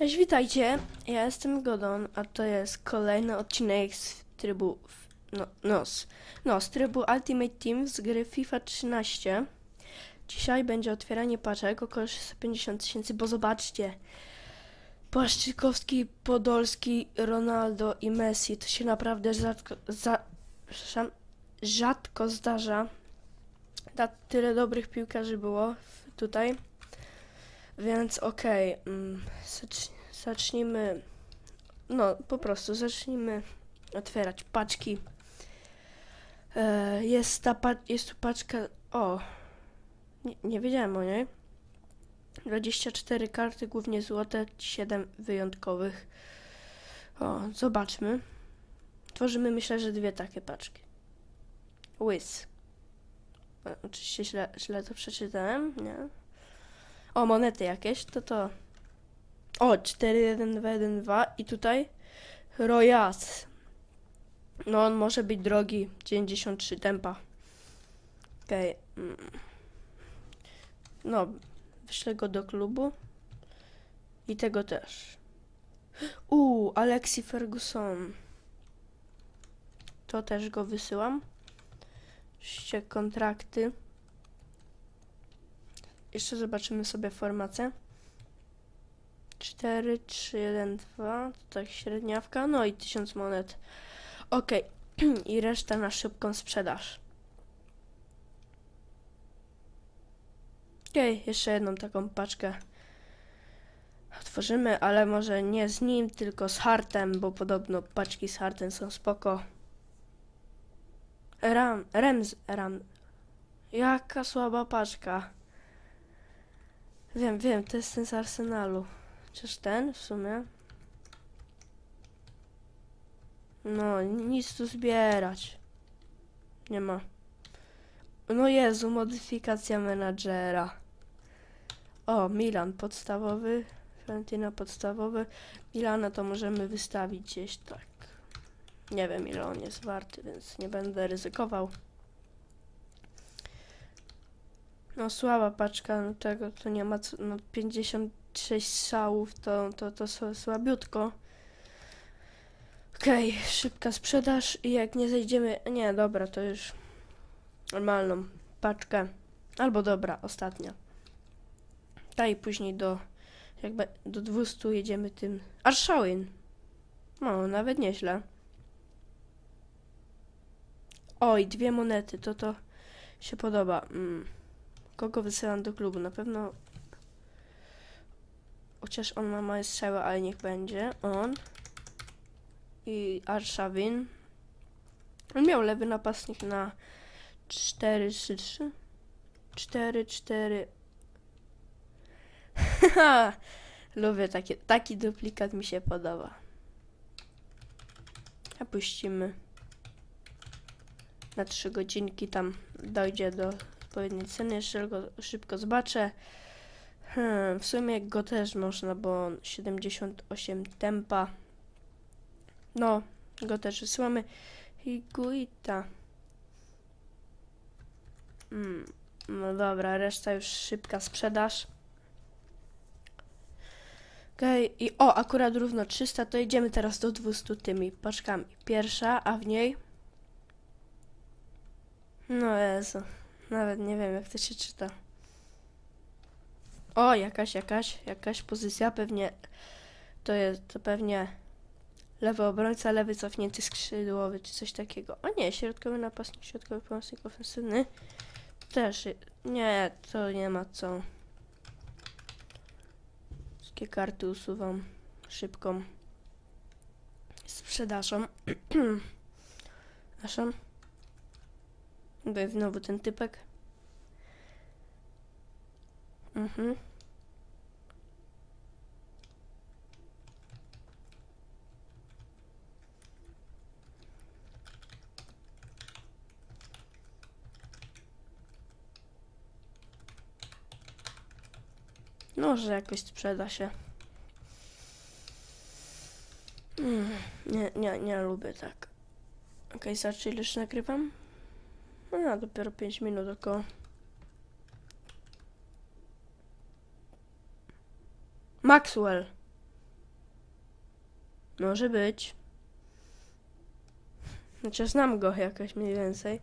Cześć, witajcie. Ja jestem Godon, a to jest kolejny odcinek z trybu. No, no, z, no, z trybu Ultimate Team z gry FIFA 13. Dzisiaj będzie otwieranie paczek około 650 tysięcy, bo zobaczcie. Płaszczykowski, Podolski, Ronaldo i Messi. To się naprawdę rzadko, za, rzadko zdarza. Na tyle dobrych piłkarzy było tutaj. Więc okej, mm, zacz, zacznijmy. No, po prostu zacznijmy otwierać paczki. E, jest ta pa- jest tu paczka. O! Nie, nie wiedziałem o niej. 24 karty, głównie złote, 7 wyjątkowych. O, zobaczmy. Tworzymy, myślę, że dwie takie paczki. Whiz. E, Oczywiście źle, źle to przeczytałem, nie? O, monety jakieś, to to. O, 41212 i tutaj Royas. No, on może być drogi. 93 tempa. Okej. mm. No, wyślę go do klubu. I tego też. Uuu, Alexi Ferguson. To też go wysyłam. Oczywiście kontrakty. Jeszcze zobaczymy sobie formację. 4, 3, 1, 2. To tak średniawka. No i 1000 monet. Ok. I reszta na szybką sprzedaż. Okej, jeszcze jedną taką paczkę otworzymy, ale może nie z nim, tylko z hartem, bo podobno paczki z hartem są spoko. Ram, Rems, Ram. Jaka słaba paczka. Wiem, wiem, to jest ten z Arsenalu. Czyż ten w sumie? No, nic tu zbierać. Nie ma. No Jezu, modyfikacja menadżera. O, Milan podstawowy. Fiorentina podstawowy. Milana to możemy wystawić gdzieś tak. Nie wiem ile on jest warty, więc nie będę ryzykował. No słaba paczka, no tego to nie ma co, no 56 strzałów to, to, to sła- słabiutko. Okej, szybka sprzedaż i jak nie zejdziemy, nie dobra, to już normalną paczkę. Albo dobra, ostatnia. Ta i później do, jakby do 200 jedziemy tym Arszałin. No, nawet nieźle. Oj, dwie monety, to to się podoba. Mm. Kogo wysyłam do klubu? Na pewno. Chociaż on ma małe strzały, ale niech będzie. On. I Arszawin. On miał lewy napastnik na 4 3 3 4 4 Haha, Lubię takie, taki duplikat mi się podoba. A puścimy na 3 godzinki tam dojdzie do odpowiedniej ceny, jeszcze go szybko zobaczę. Hmm, w sumie go też można, bo on 78 tempa. No, go też wysyłamy. I Guita. Mm, no dobra, reszta już szybka sprzedaż. Okej, i o, akurat równo 300, to idziemy teraz do 200 tymi paczkami. Pierwsza, a w niej... No Jezu, nawet nie wiem jak to się czyta. O, jakaś, jakaś, jakaś pozycja, pewnie to jest, to pewnie lewy obrońca, lewy cofnięty skrzydłowy, czy coś takiego. O nie, środkowy napastnik, środkowy pomocnik ofensywny. Też, nie, to nie ma co. Wszystkie karty usuwam szybką sprzedażą. Przepraszam. To jest znowu ten typek. Mhm. Może jakoś sprzeda się. Mm, nie, nie, nie lubię tak. Okej, okay, ile już nagrywam? No ja dopiero 5 minut około. Maxwell. Może być. Znaczy znam go jakoś mniej więcej.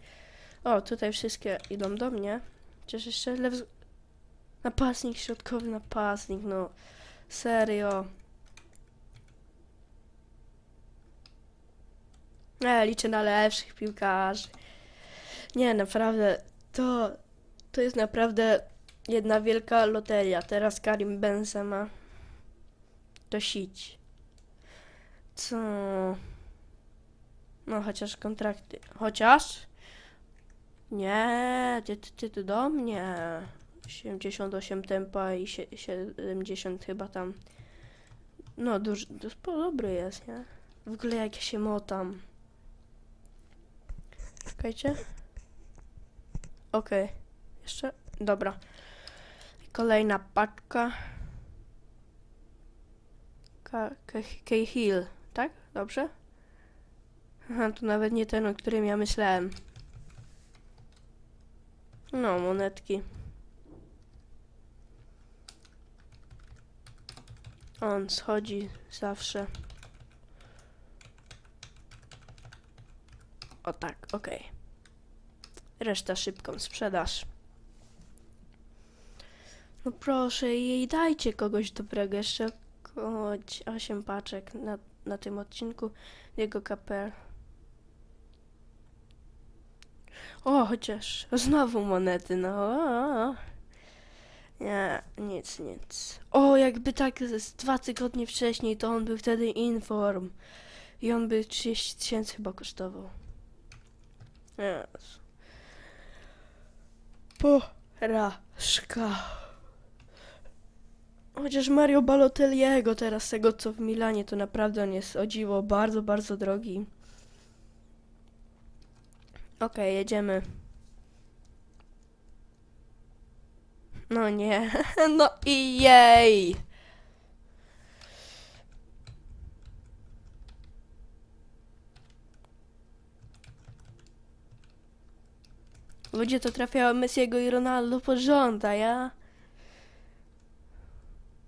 O, tutaj wszystkie idą do mnie. Chociaż jeszcze lew... Napastnik środkowy, napastnik, no. Serio. Nie, liczę na lepszych piłkarzy. Nie, naprawdę, to, to jest naprawdę jedna wielka loteria. Teraz Karim Benzema. To sić. Co? No, chociaż kontrakty. Chociaż? Nie, ty, ty, ty, do mnie. 78 tempa i sie- 70 chyba tam. No, duży, to spo- dobry jest, nie? W ogóle jak ja się motam. Czekajcie. Okej. Jeszcze? Dobra. Kolejna paczka. Cahill, tak? Dobrze? Aha, to nawet nie ten, o którym ja myślałem. No, monetki. On schodzi zawsze. O tak, okej. Reszta szybką sprzedaż. No proszę, jej dajcie kogoś dobrego. Jeszcze choć 8 paczek na, na tym odcinku. Jego kapel. O, chociaż znowu monety, no. o, o. Nie, nic, nic. O, jakby tak z dwa tygodnie wcześniej, to on był wtedy inform. I on by 30 tysięcy chyba kosztował. Jezu. Porażka. Chociaż Mario Balotelliego teraz, tego co w Milanie, to naprawdę on jest o dziwo bardzo, bardzo drogi. Okej, jedziemy. No nie, no i jej! Ludzie to trafiało Messiego i Ronaldo pod rząd, a ja...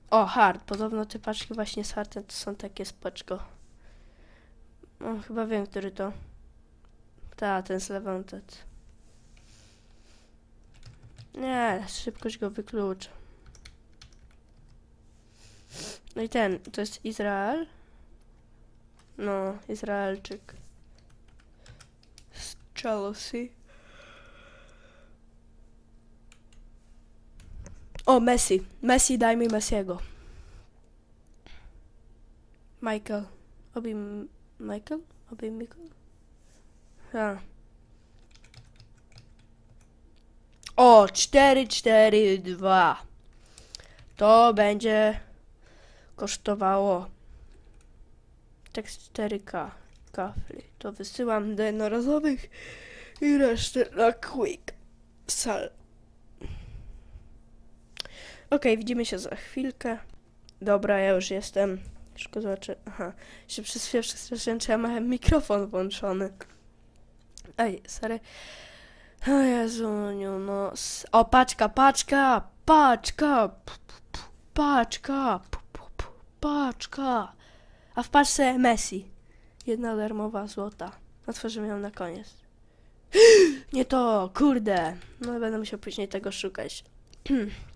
O, hard. Podobno te paczki właśnie z hardem to są takie spoczko. No, chyba wiem, który to. Ta, ten z Levanted. Nie, szybkość go wyklucza. No i ten, to jest Izrael? No, Izraelczyk. Z Chelsea. O, Messi. Messi, daj mi Messiego. Michael. Obi... Michael? Obi Michael? A. O, 4, 4, 2. To będzie kosztowało tak 4K kafli. To wysyłam do jednorazowych i resztę na quick sal. Okej, widzimy się za chwilkę. Dobra, ja już jestem. Szkoda, zobaczę. Aha, się przez chwilę przestraszyłem, czy ja miałem mikrofon włączony. Ej, sorry. O Jezuniu, no. s- O, paczka, paczka, paczka, paczka, paczka. A w paczce Messi. Jedna darmowa złota. Otworzymy ją na koniec. Nie to, kurde. No będę musiał później tego szukać.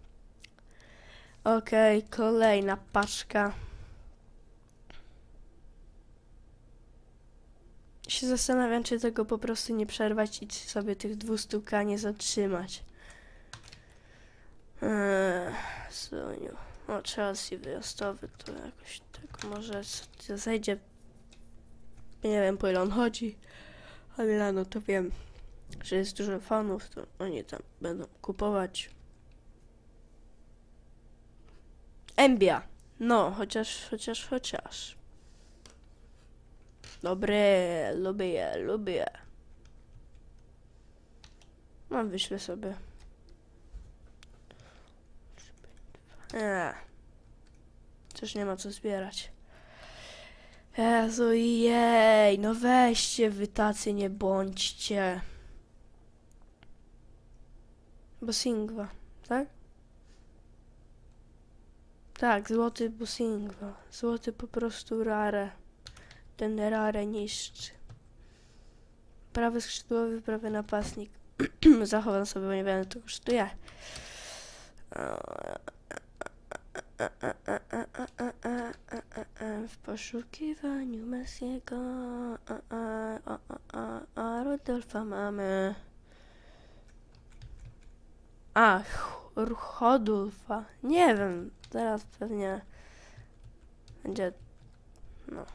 Okej, kolejna paczka. Się zastanawiam, czy tego po prostu nie przerwać i czy sobie tych 200k nie zatrzymać. Eee, Soniu. O, Chelsea wyjazdowy, to jakoś tak może zejdzie. Nie wiem, po ile on chodzi. Ale no to wiem, że jest dużo fanów, to oni tam będą kupować. Embia. No, chociaż, chociaż, chociaż. Dobre, lubię, lubię. No, wyślę sobie. Eee. Też nie ma co zbierać. Jezu, jej, no weźcie, wy tacy nie bądźcie. Bosingwa, tak? Tak, złoty Bosingwa. Złoty po prostu rare. ten rare niszczy. Prawy skrzydłowy, prawy napastnik. Zachowam sobie, bo nie wiem, co kosztuje. W poszukiwaniu Messiego, a, a, a, a, a, a Rudolfa mamy. A, Ch- Chodulfa. Nie wiem, teraz pewnie będzie. No.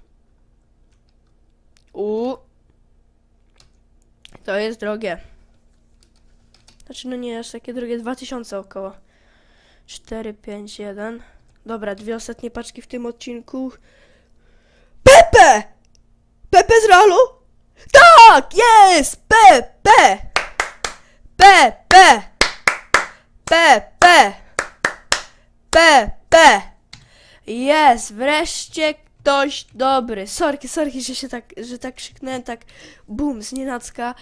U. To jest drogie. Znaczy, no nie aż takie drogie, 2000 około. 4, 5, 1. Dobra, dwie ostatnie paczki w tym odcinku. Pepe! Pepe z Realu? Tak, jest! Pepe! Pepe! Pepe! Pepe! Jest! Wreszcie ktoś dobry. Sorki, sorki, że się tak, że tak krzyknąłem, tak bum, z nienacka.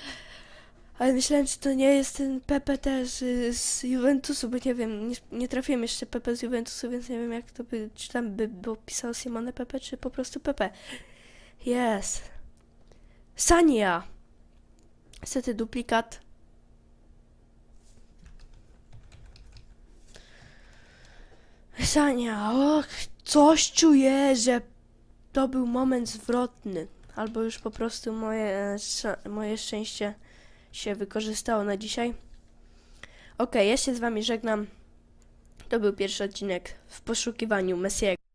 Ale myślałem, czy to nie jest ten Pepe też y, z Juventusu, bo nie wiem, nie, nie trafiłem jeszcze Pepe z Juventusu, więc nie wiem jak to by, czy tam by było pisał Simone Pepe, czy po prostu Pepe. Jest. Sania. Niestety duplikat. Sania, och, coś czuję, że to był moment zwrotny. Albo już po prostu moje, szcz- moje szczęście się wykorzystało na dzisiaj. Okej, ja się z wami żegnam. To był pierwszy odcinek w poszukiwaniu Messiego.